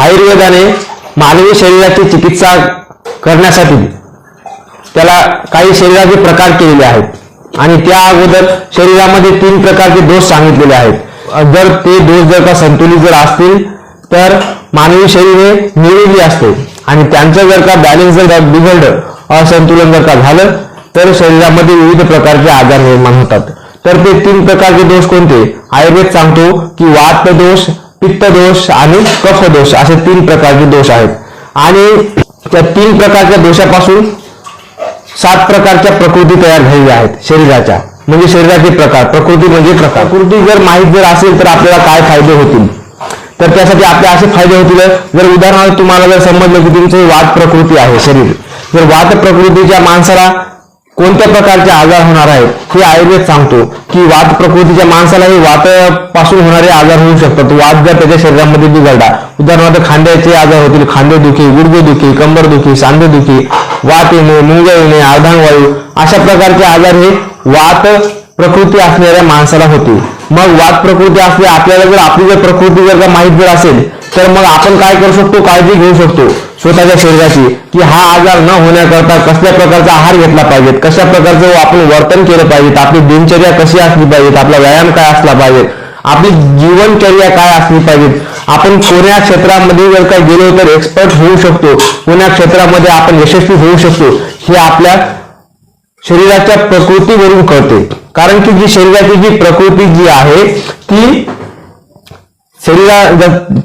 आयुर्वेदाने मानवी शरीराची चिकित्सा करण्यासाठी त्याला काही शरीराचे प्रकार केलेले आहेत. आणि त्या अगोदर शरीरामध्ये तीन प्रकारचे दोष सांगितलेले आहेत. जर ते दोष जर का संतुलित जर असतील तर मानवी शरीर हे निरोगी असते. आणि त्यांचं जर का बॅलन्स जर का बिघडलं असंतुलन जर का झालं तर शरीरामध्ये विविध प्रकारचे आजार निर्माण होतात. तर ते तीन प्रकारचे दोष कोणते? आयुर्वेद सांगतो की वात दोष पित्त दोष आणि कफ दोष असे तीन प्रकारचे दोष आहेत. आणि त्या तीन प्रकारच्या दोषापासून सात प्रकारच्या प्रकृती तयार झालेल्या आहेत शरीराच्या. म्हणजे शरीराचे प्रकार प्रकृती म्हणजे प्रकार. प्रकृती जर माहीत जर असेल तर आपल्याला काय फायदे होतील? तर त्यासाठी आपले असे फायदे होतील. जर उदाहरणार्थ तुम्हाला जर समजलं की तुमचं वाद प्रकृती आहे शरीर. जर वाद प्रकृतीच्या माणसाला कोणत्या प्रकारचे आजार होणार आहेत हे आयुर्वेद सांगतो की वात प्रकृतीच्या माणसाला हे वातापासून होणारे आजार होऊ शकतात. वात जर त्याच्या शरीरामध्ये बिघडला उदाहरणार्थ खांद्याचे आजार होतील खांदेदुखी गुडघेदुखी कंबरदुखी सांधेदुखी वात येणे मुंग येणे अर्धांगवायू अशा प्रकारचे आजार हे वात प्रकृती असणाऱ्या माणसाला होते मग वात प्रकृती असले आपल्याला जर आपली जर प्रकृती जर का माहीत जर असेल तर मग आपण काय करू शकतो? काळजी घेऊ शकतो स्वतःच्या शरीराची की हा आजार न होण्याकरता कसल्या प्रकारचा आहार घेतला पाहिजे कशा प्रकारचं आपण वर्तन केलं पाहिजे आपली दिनचर्या कशी असली पाहिजे आपला व्यायाम काय असला पाहिजे आपली जीवनचर्या काय असली पाहिजे आपण कोण्या क्षेत्रामध्ये जर का गेलो तर एक्सपर्ट होऊ शकतो. कोण्या क्षेत्रामध्ये आपण यशस्वी होऊ शकतो हे आपल्या शरीराच्या प्रकृतीवरून कळते. कारण की जी शरीराची जी प्रकृती जी आहे ती शरीरा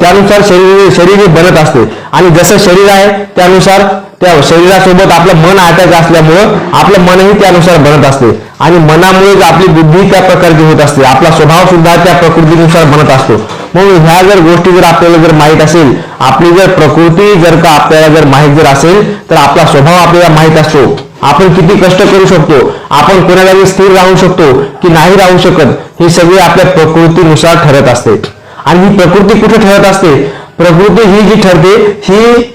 त्यानुसार शरीर शरीर बनत असते. आणि जसं शरीर आहे त्यानुसार त्या शरीरासोबत आपलं मन अटॅच असल्यामुळं आपलं मनही त्यानुसार बनत असते. आणि मनामुळेच आपली बुद्धी त्या प्रकारची होत असते आपला स्वभाव सुद्धा त्या प्रकृतीनुसार बनत असतो. म्हणून ह्या जर गोष्टी जर आपल्याला जर माहीत असेल आपली जर प्रकृती जर का आपल्याला जर माहीत जर असेल तर आपला स्वभाव आपल्याला माहीत असतो. आपण किती कष्ट करू शकतो? आपण कोणाला स्थिर राहू शकतो की नाही राहू शकत? हे सगळे आपल्या प्रकृतीनुसार ठरत असते. आणि ही प्रकृती कुठे ठरत असते? प्रकृती ही जी ठरते ही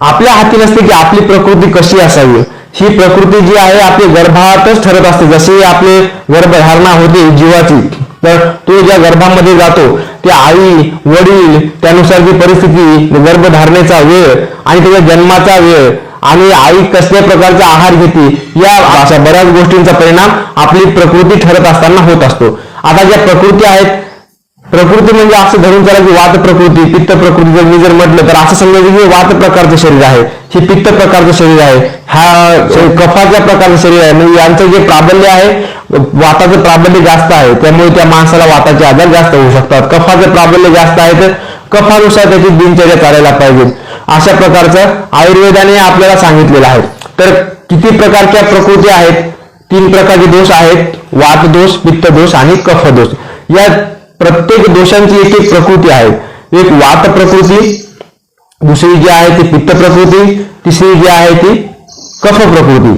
आपल्या हाती नसते की आपली प्रकृती कशी असावी. ही प्रकृती जी आहे आपली गर्भातच ठरत असते. जशी आपली गर्भधारणा होते जीवाची तर तो ज्या गर्भामध्ये जातो ते आई वडील त्यानुसार जी परिस्थिती गर्भधारणेचा वेळ आणि त्याच्या जन्माचा वेळ आणि आई कसल्या प्रकारचा आहार घेते या अशा बऱ्याच गोष्टींचा परिणाम आपली प्रकृती ठरत असताना होत असतो. आता ज्या प्रकृती आहेत प्रकृती म्हणजे असं धरून चला की वात प्रकृती पित्त प्रकृती. जर मी जर म्हटलं तर असं समजायचं की वात प्रकारचं शरीर आहे हे पित्त प्रकारचं शरीर आहे हा कफाच्या प्रकारचं शरीर आहे. म्हणजे यांचं जे प्राबल्य आहे वाताचं प्राबल्य जास्त आहे. त्यामुळे त्या माणसाला वाताचे आजार जास्त होऊ शकतात. कफाचं प्राबल्य जास्त आहे तर कफानुसार त्याची दिनचर्या चालायला पाहिजे. अशा प्रकारचं आयुर्वेदाने आपल्याला सांगितलेलं आहे. तर किती प्रकारच्या प्रकृती आहेत? तीन प्रकारचे दोष आहेत. वात दोष पित्त दोष आणि कफ दोष. या प्रत्येक दोषांची एक एक प्रकृती आहे. एक वात प्रकृती दुसरी जी आहे ती पित्त प्रकृती तिसरी जी आहे ती कफ प्रकृती.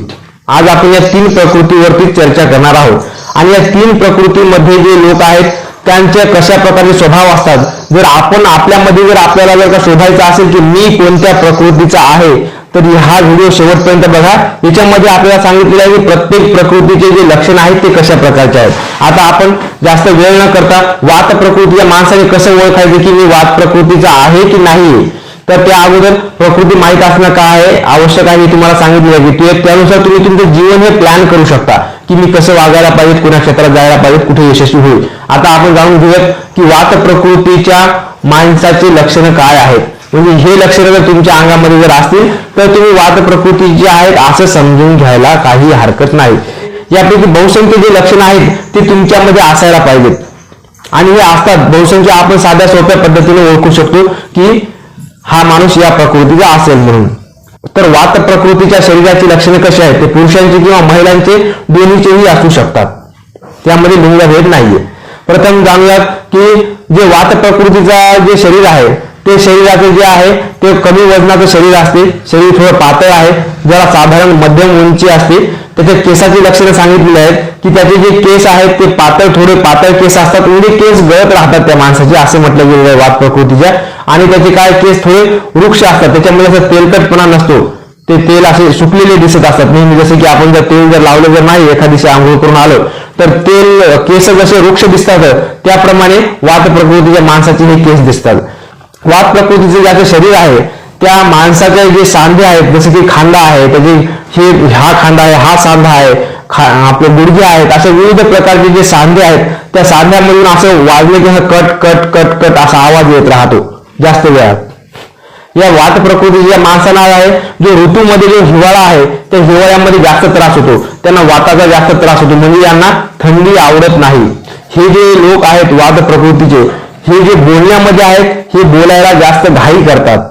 आज आपण या तीन प्रकृतीवरती चर्चा करणार आहोत. आणि या तीन प्रकृतीमध्ये जे लोक आहेत त्यांचे कशा प्रकारचे स्वभाव असतात? जर आपण आपल्यामध्ये जर आपल्याला जर का शोधायचं असेल की मी कोणत्या प्रकृतीचा आहे तर हा व्हिडिओ शेवटपर्यंत बघा. याच्यामध्ये आपल्याला सांगितलेलं आहे की प्रत्येक प्रकृतीचे जे लक्षण आहेत ते कशा प्रकारचे आहेत. आता आपण जास्त वेळ न करता वात प्रकृतीच्या माणसाने कसं ओळखायचं की मी वात प्रकृतीचा आहे की नाही? तर त्या अगोदर प्रकृती माहीत असणं काय आहे? आवश्यक आहे. मी तुम्हाला सांगितलं आहे की त्यानुसार तुम्ही तुमचं जीवन हे प्लॅन करू शकता की मी कसं वागायला पाहिजे कुणा क्षेत्रात जायला पाहिजे कुठे यशस्वी होईल. आता आपण जाणून घेऊयात की वात प्रकृतीच्या माणसाची लक्षणं काय आहेत. म्हणजे हे लक्षणं जर तुमच्या अंगामध्ये जर असतील तर तुम्ही वात प्रकृती जी आहेत असं समजून घ्यायला काही हरकत नाही. यापैकी बहुसंख्य जे लक्षणं आहेत ते तुमच्यामध्ये असायला पाहिजेत. आणि हे असतात बहुसंख्य आपण साध्या सोप्या पद्धतीने ओळखू शकतो की हा माणूस या प्रकृतीचा असेल म्हणून. तर वात प्रकृतीच्या शरीराची लक्षणे कशी आहेत ते पुरुषांचे किंवा महिलांचे दोन्हीचेही असू शकतात. त्यामध्ये लिंगभेद नाहीये. प्रथम जाणूयात की जे वात प्रकृतीचा जे शरीर आहे ते शरीराचे जे आहे ते कमी वजनाचं शरीर असते. शरीर थोडं पातळ आहे जरा साधारण मध्यम उंची असते. त्याच्या केसाची लक्षणं सांगितलेली आहेत की त्याचे जे केस आहेत ते पातळ थोडे पातळ केस असतात. म्हणजे केस गळत राहतात त्या माणसाचे असे म्हटलं गेलेलं आहे वात प्रकृतीच्या. आणि त्याचे काय केस थोडे वृक्ष असतात त्याच्यामध्ये असं तेलकटपणा नसतो. ते तेल असे सुकलेले दिसत असतात. नेहमी जसे की आपण जर तेल जर लावलं जर नाही एखादी दिवशी आंघोळ करून आलो तर तेल केस जसे वृक्ष दिसतात त्याप्रमाणे वात प्रकृतीच्या माणसाचे हे केस दिसतात. वात प्रकृतीचे ज्याचं शरीर आहे त्या माणसाचे जे सांधे आहेत जसे की खांदा आहे त्याचे हे हा खांदा आहे हा सांधा आहे खा आपले गुडघे आहेत असे विविध प्रकारचे जे सांधे आहेत त्या सांध्यामधून असं वाजले की कट कट कट कट असा आवाज येत राहतो जास्त वेळात. या वात प्रकृतीच्या माणसाला आहे जो ऋतूमध्ये जो हिवाळा आहे त्या हिवाळ्यामध्ये जास्त त्रास होतो त्यांना वाताचा जास्त त्रास होतो म्हणजे यांना थंडी आवडत नाही. हे जे लोक आहेत वाद प्रकृतीचे हे जे बोलण्यामध्ये आहेत हे बोलायला जास्त घाई करतात.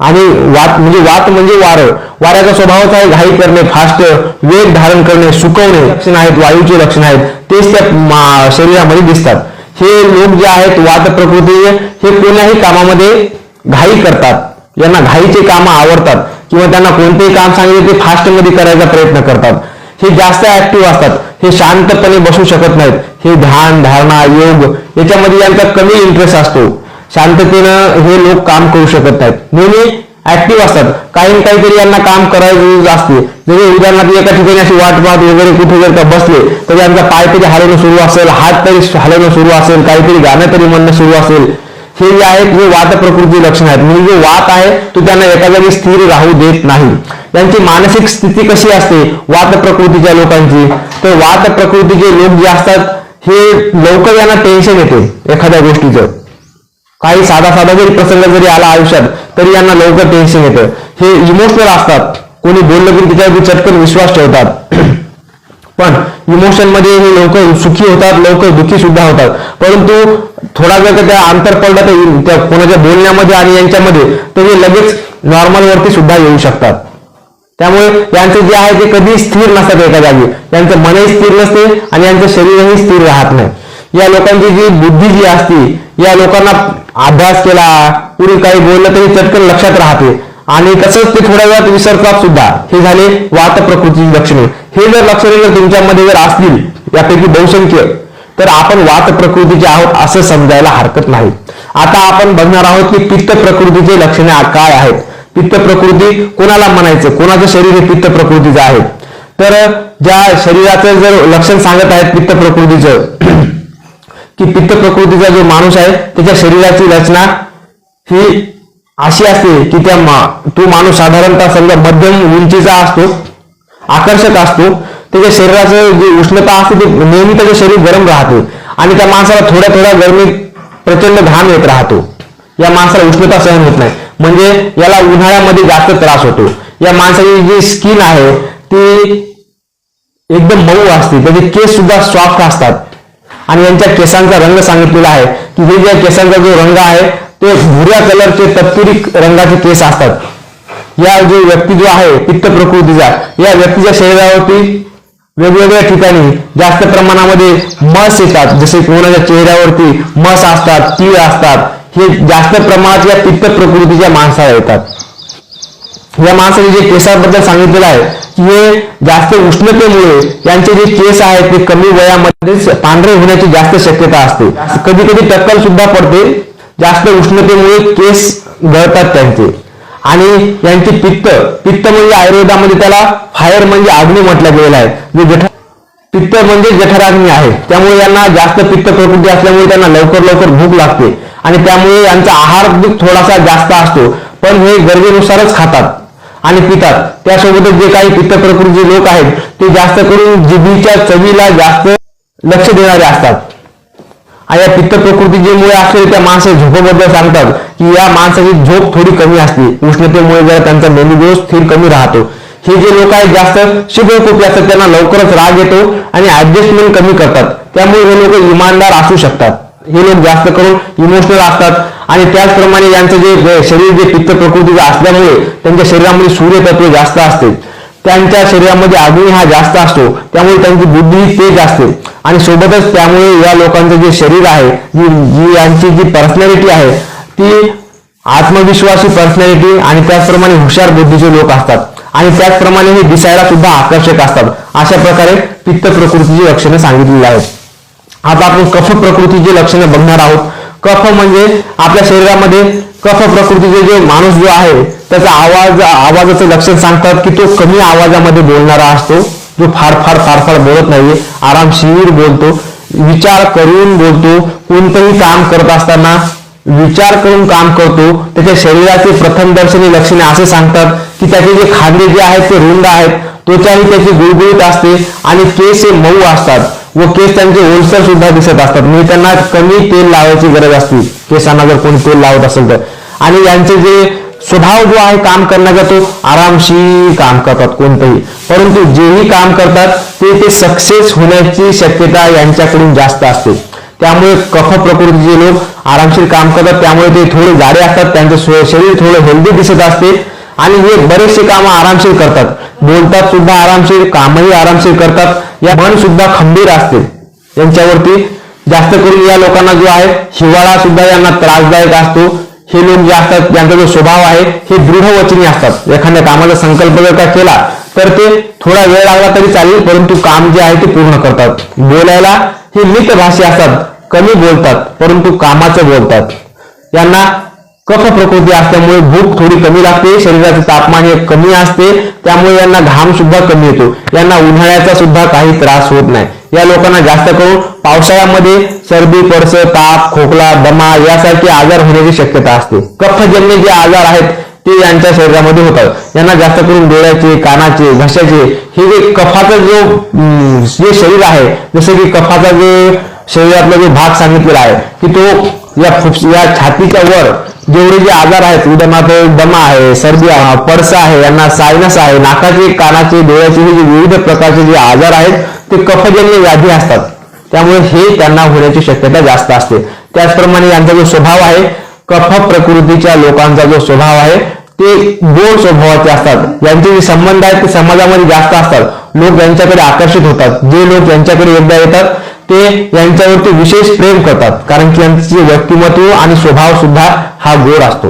आणि वात म्हणजे वात म्हणजे वारं. वाऱ्याचा स्वभावच आहे घाई करणे फास्ट वेग धारण करणे सुकवणे लक्षण आहेत वायूचे लक्षण आहेत तेच त्या शरीरामध्ये दिसतात. हे लोक जे आहेत वात प्रकृती हे कोणाही कामामध्ये घाई करतात. यांना घाईचे कामं आवडतात. किंवा त्यांना कोणतेही काम सांगितले ते फास्टमध्ये करायचा प्रयत्न करतात. हे जास्त ऍक्टिव्ह असतात. हे शांतपणे बसू शकत नाहीत. हे ध्यान धारणा योग याच्यामध्ये यांचा कमी इंटरेस्ट असतो. शांततेनं हे लोक काम करू शकत नाहीत. नेहमी ऍक्टिव्ह असतात. काही ना काहीतरी यांना काम करायचं असते. जरी उदाहरणार्थ एका ठिकाणी अशी वाट वगैरे कुठे जर का बसले तर यांचा पाय तरी हलवणं सुरू असेल हात तरी हलवणं सुरू असेल काहीतरी गाणं तरी म्हणणं सुरू असेल. हे जे आहेत हे वात प्रकृती लक्षण आहेत. म्हणजे जो वात आहे तो त्यांना एका जागी स्थिर राहू देत नाही. त्यांची मानसिक स्थिती कशी असते? वात प्रकृतीच्या लोकांची. तर वात प्रकृतीचे लोक जे असतात हे लवकर यांना टेन्शन येते एखाद्या गोष्टीचं. काही साधा साधा जरी प्रसंग जरी आला आयुष्यात तरी यांना लवकर टेन्शन येतं. हे इमोशनल असतात. कोणी बोललं की त्याच्यावरती चटकन विश्वास ठेवतात. पण इमोशनमध्ये हे लवकर सुखी होतात लवकर दुखी सुद्धा होतात. परंतु थोडा वेळ त्या अंतर पडला तर त्या कोणाच्या बोलण्यामध्ये आणि यांच्यामध्ये तर हे लगेच नॉर्मल वरती सुद्धा येऊ शकतात. त्यामुळे यांचे जे आहे ते कधी स्थिर नसतात एका जागी. यांचं मनही स्थिर नसते आणि यांचं शरीरही स्थिर राहत नाही. या लोकांची जी बुद्धी जी असते या लोकांना अभ्यास केला पूर्वी काही बोललं तरी चटकन लक्षात राहते. आणि तसंच ते थोड्या वेळात विसरतात सुद्धा हे झाले वात प्रकृतीची लक्षणे. हे जर लक्षणे जर तुमच्यामध्ये जर असतील यापैकी बहुसंख्य तर आपण वात प्रकृतीचे आहोत असं समजायला हरकत नाही. आता आपण बघणार आहोत की पित्त प्रकृतीचे लक्षणे काय आहेत. पित्त प्रकृती कोणाला म्हणायचं? कोणाचं शरीर हे पित्त प्रकृतीचं आहे? तर ज्या शरीराचं जर लक्षण सांगत आहेत पित्त प्रकृतीचं की पित्त प्रकृतीचा जो माणूस आहे त्याच्या शरीराची रचना ही अशी असते की त्या मा- तो माणूस साधारणतः समजा मध्यम उंचीचा असतो आकर्षक असतो त्याच्या शरीराचं जी उष्णता असते ते नेहमी त्याचे शरीर गरम राहते आणि त्या माणसाला थोड्या थोड्या गरमीत प्रचंड घाम येत राहतो. या माणसाला उष्णता सहन होत नाही. म्हणजे याला उन्हाळ्यामध्ये जास्त त्रास होतो. या माणसाची जी स्किन आहे ती एकदम मऊ असते. त्याचे केस सुद्धा सॉफ्ट असतात. आणि यांच्या केसांचा रंग सांगितलेला आहे की हे ज्या केसांचा जो रंग आहे ते भुऱ्या कलरचे तपकिरी रंगाचे केस असतात. या जो व्यक्ती जो आहे पित्त प्रकृतीचा या व्यक्तीच्या शरीरावरती वेगवेगळ्या ठिकाणी जास्त प्रमाणामध्ये मस येतात. जसे कोणाच्या चेहऱ्यावरती मस असतात तीळ असतात हे जास्त प्रमाणात या पित्त प्रकृतीच्या माणसाला येतात. या माणसाने जे केसाबद्दल सांगितलेलं आहे की हे जास्त उष्णतेमुळे यांचे जे केस आहेत ते कमी वयामध्येच पांढरे होण्याची जास्त शक्यता असते. कधी कधी टक्कल सुद्धा पडते. जास्त उष्णतेमुळे केस गळतात त्यांचे. आणि यांचे पित्त पित्त म्हणजे आयुर्वेदामध्ये त्याला फायर म्हणजे अग्नी म्हटलं गेलेलं आहे. जे जठ पित्त म्हणजे जठराग्नी आहे. त्यामुळे यांना जास्त पित्त प्रकृती असल्यामुळे त्यांना लवकर लवकर भूक लागते. आणि त्यामुळे यांचा आहार थोडासा जास्त असतो. पण हे गरजेनुसारच खातात आणि पितात. त्यासोबतच जे काही पित्त प्रकृतीचे लोक आहेत ते जास्त करून जिभीच्या चवीला जास्त लक्ष देणारे असतात. या पित्त प्रकृतीमुळे असलेले त्या माणसाच्या झोपेबद्दल सांगतात की या माणसाची झोप थोडी कमी असते. उष्णतेमुळे जरा त्यांचा मेंदूदोष स्थिर कमी राहतो. हे जे लोक आहेत जास्त शुभकोपी असतात त्यांना लवकरच राग येतो आणि ऍडजस्टमेंट कमी करतात. त्यामुळे हे लोक इमानदार असू शकतात. हे लोक जास्त करून इमोशनल असतात आणि त्याचप्रमाणे यांचं जे शरीर जे पित्त प्रकृतीचं असल्यामुळे त्यांच्या शरीरामध्ये सूर्यतत्व जास्त असते. त्यांच्या शरीरामध्ये अग्नी हा जास्त असतो. त्यामुळे त्यांची बुद्धी ही तेज असते. आणि सोबतच त्यामुळे या लोकांचं जे शरीर आहे जी जी यांची जी पर्सनॅलिटी आहे ती आत्मविश्वासी पर्सनॅलिटी आणि त्याचप्रमाणे हुशार बुद्धीचे लोक असतात. आणि त्याचप्रमाणे हे दिसायला सुद्धा आकर्षक असतात. अशा प्रकारे पित्त प्रकृतीची लक्षणं सांगितलेली आहेत. आता आपण कफ प्रकृतीची लक्षणं बघणार आहोत. कफ म्हणजे आपल्या शरीरामध्ये कफ प्रकृतीचे जे माणूस जो आहे त्याचा आवाज आवाजाचं लक्षण सांगतात की तो कमी आवाजामध्ये बोलणारा असतो. जो फार फार फार फार बोलत नाहीये आरामशीर बोलतो. विचार करून बोलतो. कोणतंही काम करत असताना विचार करून काम करतो. त्याच्या शरीराचे प्रथम दर्शनी लक्षणे असे सांगतात की त्याचे जे खांदे जे आहेत ते रुंद आहेत. त्वचाही त्याची गुळगुळीत असते आणि केस हे मऊ असतात. व केस त्यांचे होलसेल सुद्धा दिसत असतात. म्हणजे त्यांना कमी तेल लावायची गरज असते. केसांना जर कोणी तेल लावत असेल तर. आणि यांचे जे स्वभाव जो आहे काम करण्याचा तो आरामशीर काम करतात कोणतंही. परंतु जेही काम करतात ते ते सक्सेस होण्याची शक्यता यांच्याकडून जास्त असते. त्यामुळे कफ प्रकृतीचे लोक आरामशीर काम करतात. त्यामुळे ते थोडे जाडे असतात. त्यांचं शरीर थोडं हेल्दी दिसत असते. आणि हे बरेचसे कामं आरामशीर करतात. बोलतात सुद्धा आरामशीर कामही आरामशीर करतात. या मन सुद्धा खंबीर असते यांच्यावरती जास्त करून या लोकांना जो आहे हिवाळा सुद्धा यांना त्रासदायक असतो. हे लोक जे असतात यांचा जो स्वभाव आहे हे दृढवचनी असतात. एखाद्या कामाचा संकल्प जर का केला तर ते थोडा वेळ लागला तरी चालेल परंतु काम जे आहे ते पूर्ण करतात. बोलायला हे मित भाषे असतात कमी बोलतात परंतु कामाचं बोलतात. यांना कफ प्रकृती असल्यामुळे भूक थोडी कमी लागते शरीराचे तापमान हे कमी असते त्यामुळे यांना घाम सुद्धा कमी येतो. यांना उन्हाळ्याचा सुद्धा काही त्रास होत नाही. या लोकांना जास्त करून पावसाळ्यामध्ये सर्दी पडस ताप खोकला दमा यासारखे आजार होण्याची शक्यता असते. कफजन्य जे आजार आहेत ते यांच्या शरीरामध्ये होतात. यांना जास्त करून डोळ्याचे कानाचे घशाचे हे जे कफाचा जो जे शरीर आहे जसं की कफाचा जे शरीरातला जो भाग सांगितलेला आहे की तो या फुफ्स या छातीच्या वर जेवढे जे आजार आहेत उदाहरणार्थ दमा आहे सर्दी आहे पडसा आहे यांना सायनस आहे नाकाचे कानाचे डोळ्याचे हे जे विविध प्रकारचे जे आजार आहेत ते कफजन्य व्याधी असतात. त्यामुळे हे त्यांना होण्याची शक्यता जास्त असते. त्याचप्रमाणे यांचा जो स्वभाव आहे कफ प्रकृतीच्या लोकांचा जो स्वभाव आहे ते गोड स्वभावाचे असतात. यांचे जे संबंध आहेत ते समाजामध्ये जास्त असतात. लोक यांच्याकडे आकर्षित होतात. जे लोक यांच्याकडे एकदा येतात ते यांच्यावरती विशेष प्रेम करतात. कारण की यांचे व्यक्तिमत्व आणि स्वभाव सुद्धा हा गोड असतो.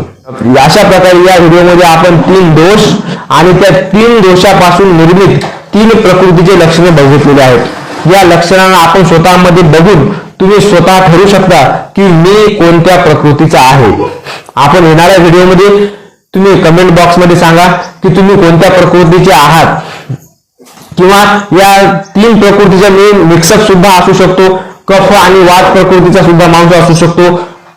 अशा प्रकारे या व्हिडिओमध्ये आपण तीन दोष आणि त्या तीन दोषापासून निर्मित तीन प्रकृतीचे लक्षणे बघितलेले आहेत. या लक्षणांना आपण स्वतःमध्ये बघून तुम्ही स्वतः ठरवू शकता की मी कोणत्या प्रकृतीचा आहे. आपण येणाऱ्या व्हिडिओमध्ये तुम्ही कमेंट बॉक्समध्ये सांगा की तुम्ही कोणत्या प्रकृतीचे आहात. किंवा या तीन प्रकृतीचा मेन मिक्सअप सुद्धा असू शकतो. कफ आणि वात प्रकृतीचा सुद्धा माणूस असू शकतो.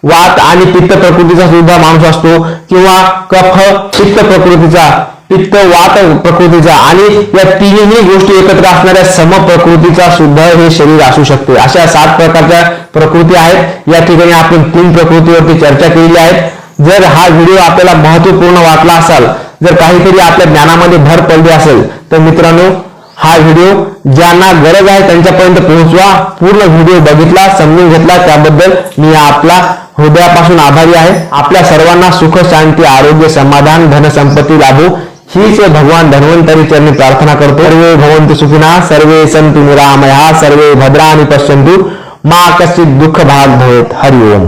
वात आणि पित्त प्रकृतीचा सुद्धा माणूस असतो. किंवा कफ पित्त प्रकृतीचा पित्त वात प्रकृतीचा आणि या तिन्ही गोष्टी एकत्र असणाऱ्या सम प्रकृतीचा सुद्धा हे शरीर असू शकते. अशा सात प्रकारच्या प्रकृती आहेत. या ठिकाणी आपण तीन प्रकृतीवरती चर्चा केलेली आहे. जर हा व्हिडिओ आपल्याला महत्त्वपूर्ण वाटला असाल जर काहीतरी आपल्या ज्ञानामध्ये भर पडली असेल तर मित्रांनो हा व्हिडिओ ज्यांना गरज आहे त्यांच्यापर्यंत पोहोचवा. पूर्ण व्हिडिओ बघितला समजून घेतला. त्याबद्दल मी आपला हृदयापासून आभारी आहे. आपल्या सर्वांना सुख शांती आरोग्य समाधान धनसंपत्ती लाभो. हीच भगवान धन्वंतरी चरणी प्रार्थना करतो. सर्वे भवंतु सुखिना सर्वे संतु निरामया सर्वे भद्राणी पश्यंतु मा कश्चित दुःख भाग भवेत हरिओम